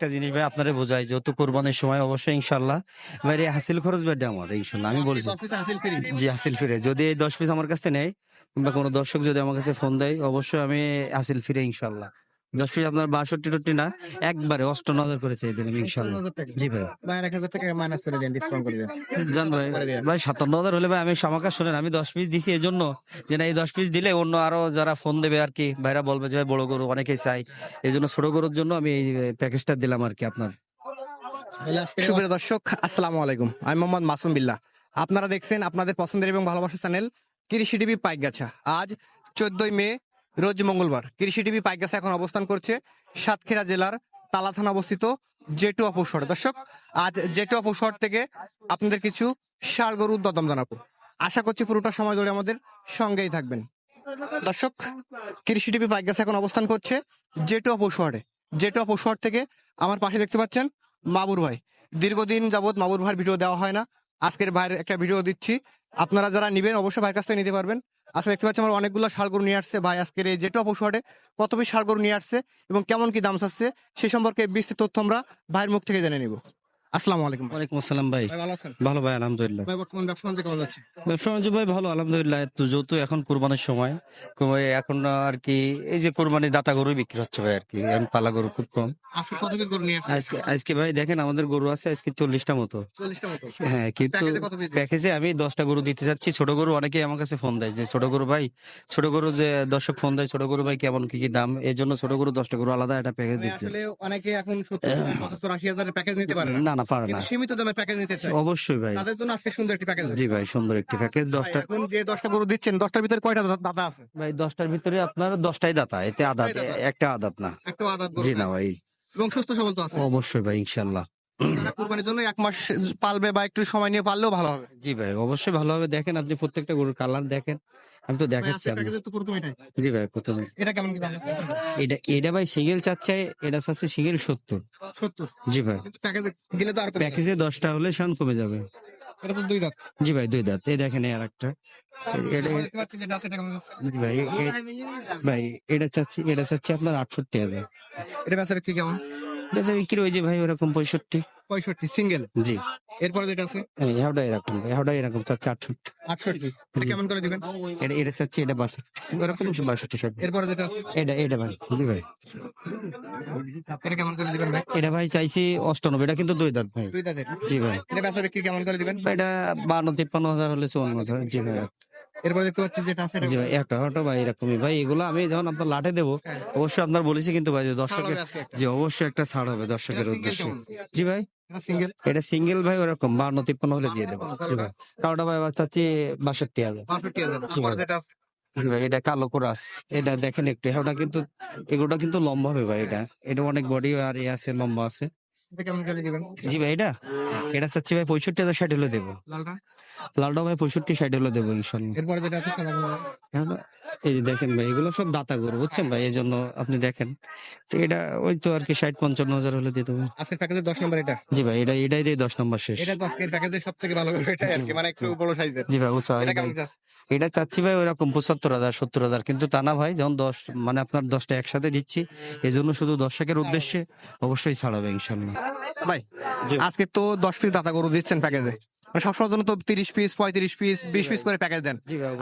একটা জিনিস ভাই আপনারা বোঝাই যেহেতু কোরবানির সময় অবশ্যই ইনশাল্লাহ ভাই এই হাসিল খরচ বেডে আমার ইনশাল্লাহ আমি বলছি। জি হাসিল ফিরে। যদি এই দশ পিস আমার কাছে নেয় কিংবা কোনো দর্শক যদি আমার কাছে ফোন দেয় অবশ্যই আমি হাসিল ফিরে ইনশাল্লাহ দশ পিস আপনার বাষট্টি টট্টি না একবারে অষ্টান্ন হাজার করে চাই দিলাম ইনশাল্লাহ। জি ভাই। ভাই এক হাজার টাকা মাইনাস করে দেন ডিসকাউন্ট করে দেন। জান ভাই ভাই সাতান্ন হাজার হলে ভাই আমি সামাকা শুনেন আমি দশ পিস দিছি এই জন্য যে না এই দশ পিস দিলে অন্য আরও যারা ফোন দেবে আর কি ভাইরা বলবে যে ভাই বড় গরু অনেকেই চাই এই জন্য ছোট গরুর জন্য আমি এই প্যাকেজটা দিলাম আর কি আপনার। সুপ্রিয় দর্শক আসসালামু আলাইকুম। আমি মোহাম্মদ মাসুম বিল্লাহ। আপনারা দেখছেন আপনাদের পছন্দের এবং ভালোবাসার চ্যানেল কৃষি টিভি পাইকগাছা। আজ চোদ্দই মে রোজ মঙ্গলবার। কৃষি টিভি পাইকগাছা এখন অবস্থান করছে সাতক্ষীরা জেলার তালা থানা অবস্থিত জেটু অপসর দর্শক, আজ জেটু অপসর থেকে আপনাদের কিছু ষাড় গরুর দদম জানাব। আশা করছি পুরোটা সময় ধরে আমাদের সঙ্গেই থাকবেন। দর্শক, কৃষি টিভি পাইকগাছা এখন অবস্থান করছে জেটু অপসরে জেটু অপসর থেকে আমার পাশে দেখতে পাচ্ছেন মাবুর ভাই। দীর্ঘদিন যাবৎ মাবুর ভাইয়ের ভিডিও দেওয়া হয় না। আজকের ভাইয়ের একটা ভিডিও দিচ্ছি। আপনারা যারা নিবেন, অবশ্যই ভাইয়ের কাছ থেকে নিতে পারবেন। আজকে দেখতে পাচ্ছি আমার অনেকগুলো শালগরু নিয়ে আসছে। ভাই, আজকের এই যেটা পশু হাটে কত পিস শালগরু নিয়ে আসছে এবং কেমন কি দাম চাচ্ছে, সে সম্পর্কে বিস্তৃত তথ্য আমরা ভাইয়ের মুখ থেকে জেনে নিব। আসসালামু আলাইকুম ওয়ালাইকুম আসসালাম ভাই। ভাই ভালো আছেন? ভালো ভাই আলহামদুলিল্লাহ। ভাই বর্তমান ব্যবসা বাণিজ্য কেমন যাচ্ছে? ব্যবসা বাণিজ্য ভাই ভালো আলহামদুলিল্লাহ। তো যেহেতু এখন কোরবানির সময় এখন আর কি এই যে কোরবানির দাতা গরু বিক্রি হচ্ছে ভাই আর কি। এখন পালা গরু খুব কম। আজকে কত পিস গরু নিয়ে আজকে আজকে ভাই দেখেন আমাদের গরু আছে আজকে চল্লিশটা মতো। চল্লিশটা মতো। হ্যাঁ কিন্তু প্যাকেজে আমি দশটা গরু দিতে চাচ্ছি। ছোট গরু অনেকে আমার কাছে ফোন দেয় যে ছোট গরু ভাই ছোট গরু যে দর্শক ফোন দেয় ছোট গরু ভাই কেমন কি কি দাম? এর জন্য ছোট গরু দশটা গরু আলাদা একটা প্যাকেজ দিতে আসলে অনেকে এখন সত্তর পঁচাত্তর আশি হাজারের প্যাকেজ নিতে পারে না না পারে না। সীমিত দামে প্যাকেজ নিতে চায় অবশ্যই ভাই। তাদের জন্য আজকে সুন্দর একটি প্যাকেজ জি ভাই সুন্দর একটি প্যাকেজ দশটা এখন যে দশটা গরু দিচ্ছেন দশটার ভিতরে কয়টা দা- দাদা আছে? ভাই দশটার ভিতরে আপনার দশটাই দাতা এতে আদাত একটা আদাত না। একটা আদাত জি না ভাই। এবং সুস্থ সবল তো আছে। অবশ্যই ভাই ইনশাল্লাহ যারা কুরবানির জন্য এক মাস পালবে বা একটু সময় নিয়ে পারলেও ভালো হবে। জি ভাই অবশ্যই ভালোভাবে দেখেন আপনি প্রত্যেকটা গরুর কালার দেখেন। আমি তো দেখাচ্ছি এটাই। জি ভাই প্রথমে। এটা কেমন কি দাম এটা এটা ভাই সিঙ্গেল চাচ্ছে এটা চাচ্ছে সিঙ্গেল সত্তর। সত্তর? জি ভাই। প্যাকেজে গেলে তো আর প্যাকেজে দশটা হলে শান কমে যাবে। এটা তো দুই দাঁত। জি ভাই দুই দাঁত। এই দেখেন আর একটা ভাই এটা চাচ্ছি এটা চাচ্ছি আপনার আটষট্টি হাজার। এটা বেচার কি কেমন? এটা বিক্রি ওই যে ভাই ওরকম পঁয়ষট্টি। পঁয়ষট্টি সিঙ্গেল জি। এরপরে যেটা আছে? হ্যাঁ এরকম এহাওটা এরকম চাচ্ছে আটষট্টি। আটষট্টি কেমন করে দিবেন? এটা এটা চাচ্ছি এটা বাষট্টি। ওরকম বাষট্টি সব এরপরে যেটা আছে? এটা এটা ভাই জি ভাই। এটা কেমন করে দিবেন ভাই? এটা ভাই চাইছি অষ্টানব্বই এটা কিন্তু দুই দাঁত ভাই। দুই দাঁতের? জি ভাই। এটা বেচার বিক্রি কেমন করে দিবেন? এটা বান্ন তিপ্পান্ন হাজার হলে চুয়ান্ন হাজার জি ভাই। এরপরে দেখতে পাচ্ছি যেটা আছে জি ভাই একটা একটা ভাই এরকমই। ভাই এগুলো আমি যখন আপনার লাটে দেবো অবশ্যই আপনার বলেছি কিন্তু ভাই যে দর্শকের। যে অবশ্যই একটা ছাড় হবে দর্শকের উদ্দেশ্যে। জি ভাই। এটা সিঙ্গেল ভাই ওরকম বান্ন তিপ্পান্ন হলে দিয়ে দেবো। কারোটা ভাই। আবার চাচ্ছি বাষট্টি হাজার। এটা কালো কোরাস। এটা দেখেন একটু এটা কিন্তু এগুলোটা কিন্তু লম্বা হবে ভাই এটা। এটা অনেক বডি আর এ আছে লম্বা আছে। জি ভাই এটা? এটা চাচ্ছি ভাই পঁয়ষট্টি হাজার ষাট হলে দেবো। লালটা ভাই পঁয়ষট্টি ষাট হলে দেবো ইনশাল্লাহ। এরপরে যেটা আছে এই যে দেখেন ভাই এগুলো সব দাতা গরু বুঝছেন ভাই? এই জন্য আপনি দেখেন তো এটা ওই তো আর কি ষাট পঞ্চান্ন হাজার হলে দিয়ে দেবো। আজকের প্যাকেজের দশ নম্বর এটা। জি ভাই এটা এটাই দিয়ে দশ নম্বর শেষ। এটা আজকের প্যাকেজের সব থেকে ভালো এটা আর কি মানে একটু বড় সাইজের। জি ভাই বুঝছ? এটা চাচ্ছি ভাই ওরকম পঁচাত্তর হাজার সত্তর হাজার কিন্তু তা না ভাই যখন দশ মানে আপনার দশটা একসাথে দিচ্ছি এই জন্য শুধু দর্শকের উদ্দেশ্যে অবশ্যই ছাড়াবে ইনশাল্লাহ। ভাই আজকে তো দশ পিস দাতা গরু দিচ্ছেন প্যাকেজে সবসময় জন্য তো তিরিশ পিস পঁয়ত্রিশ পিস বিশ পিস করে প্যাকেজ দেন।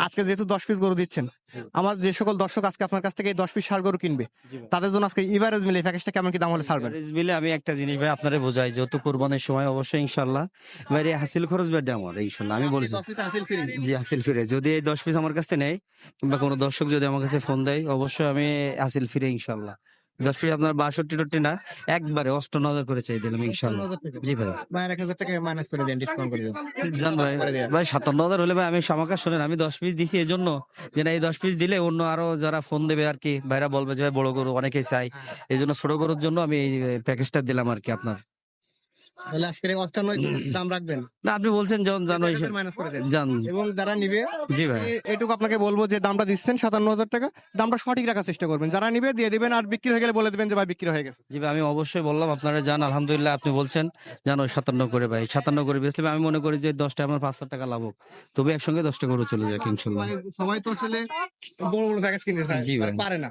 আজকে যেহেতু দশ পিস গরু দিচ্ছেন আমার যে সকল দর্শক আজকে আপনার কাছ থেকে দশ পিস সার গরু কিনবে তাদের জন্য আজকে ইভারেজ মিলে প্যাকেজটা কেমন কি দাম হলে ছাড়বেন? মিলে আমি একটা জিনিস ভাই আপনারা বোঝাই যেহেতু কোরবানির সময় অবশ্যই ইনশাল্লাহ ভাই হাসিল খরচ ব্যাডে আমার ইনশাল্লাহ আমি বলছি। জি হাসিল ফিরে যদি এই দশ পিস আমার কাছে নেয় কিংবা কোনো দর্শক যদি আমার কাছে ফোন দেয় অবশ্যই আমি হাসিল ফিরে ইনশাল্লাহ দশ পিস আপনার বাষট্টি টট্টি না একবারে অষ্ট নজর করে চাই দিলাম ইনশাল্লাহ। জি ভাই। ভাই এক হাজার টাকা মাইনাস করে দেন ডিসকাউন্ট করে দেন। ভাই ভাই সাতান্ন হাজার হলে ভাই আমি সামাকা শোনেন আমি দশ পিস দিছি এই জন্য যে না এই দশ পিস দিলে অন্য আরও যারা ফোন দেবে আর কি ভাইরা বলবে যে ভাই বড় গরু অনেকেই চাই। এই জন্য ছোট গরুর জন্য আমি এই প্যাকেজটা দিলাম আর কি আপনার। তাহলে আজকের এই দাম রাখবেন। না আপনি বলছেন যখন জানো মাইনাস করে দেন। জান। এবং যারা নিবে জি ভাই। এটুকু আপনাকে বলব যে দামটা দিচ্ছেন সাতান্ন হাজার টাকা। দামটা সঠিক রাখার চেষ্টা করবেন। যারা নিবে দিয়ে দিবেন। আর বিক্রি হয়ে গেলে বলে দিবেন যে ভাই বিক্রি হয়ে গেছে। জি ভাই আমি অবশ্যই বললাম আপনারা যান। আলহামদুলিল্লাহ আপনি বলছেন জানো সাতান্ন করে ভাই। সাতান্ন করে বেচলে আমি মনে করি যে দশটা আমার পাঁচ হাজার টাকা লাভ হোক। তবে একসঙ্গে দশটা করে চলে যাক ইনশাল্লাহ। মানে সবাই তো আসলে বড় বড় প্যাকেজ কিনতে চায় জি ভাই। পারে না।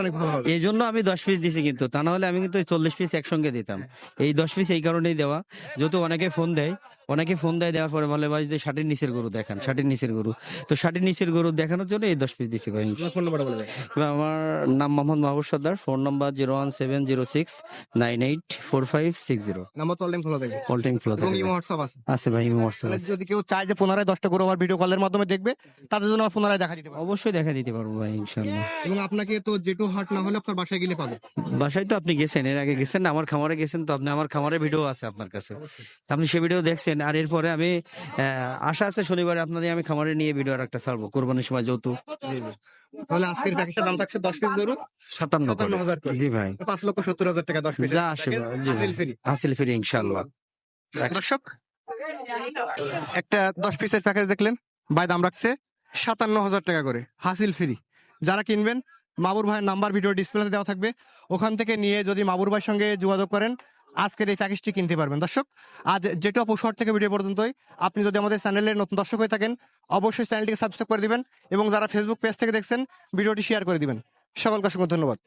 অনেক ভালো এই জন্য আমি দশ পিস দিছি কিন্তু। তা না হলে আমি কিন্তু চল্লিশ পিস একসঙ্গে দিতাম। এই দশ পিস এই কারণেই দেওয়া। যেহেতু অনেকে ফোন দেয় অনেকে ফোন দেয় দেওয়ার পরে বলে ভাই যে ষাটের নিচের গরু দেখান ষাটের নিচের গরু। তো ষাটের নিচের গরু দেখানোর জন্য এই দশ পিস দিছি ভাই। আমার নাম Mohammad Mahbub Sardar. Phone number zero one seven zero six nine eight four five six zero number খোলা অল টাইম হোয়াটসঅ্যাপ আছে। আছে ভাই হোয়াটসঅ্যাপ আছে। যদি কেউ চায় যে পুনরায় দশটা করে আবার ভিডিও কলের মাধ্যমে দেখবে তাদের জন্য পুনরায় দেখা দিতে পারবে। অবশ্যই দেখা দিতে পারব ভাই ইনশাল্লাহ এবং আপনাকে তো যেটু হাট না হলে আপনার বাসায় গেলে পাবে। বাসায় তো আপনি গেছেন এর আগে গেছেন আমার খামারে গেছেন তো আপনি আমার খামারের ভিডিও আছে আপনার কাছে। আপনি সে ভিডিও দেখছেন আর এরপরে আমি আশা আছে শনিবারে আপনাদের আমি খামারে নিয়ে ভিডিও আর একটা ছাড়বো কোরবানির সময় যৌতুক। তাহলে আজকের দাম থাকছে দশ পিস গরু সাতান্ন সাতান্ন হাজার জি ভাই। পাঁচ লক্ষ সত্তর হাজার টাকা দশ পিস যা আসে হাসিল ফিরি। ইনশাল্লাহ দর্শক একটা দশ পিসের প্যাকেজ দেখলেন ভাই দাম রাখছে সাতান্ন হাজার টাকা করে হাসিল ফ্রি। যারা কিনবেন মাবুর ভাইয়ের নাম্বার ভিডিও ডিসপ্লেতে দেওয়া থাকবে ওখান থেকে নিয়ে যদি মাবুর ভাইয়ের সঙ্গে যোগাযোগ করেন আজকের এই প্যাকেজটি কিনতে পারবেন। দর্শক, আজ যেটা অপসর থেকে ভিডিও পর্যন্তই, আপনি যদি আমাদের চ্যানেলের নতুন দর্শক হয়ে থাকেন, অবশ্যই চ্যানেলটিকে সাবস্ক্রাইব করে দিবেন এবং যারা ফেসবুক পেজ থেকে দেখছেন, ভিডিওটি শেয়ার করে দিবেন। সকলকে অসংখ্য ধন্যবাদ।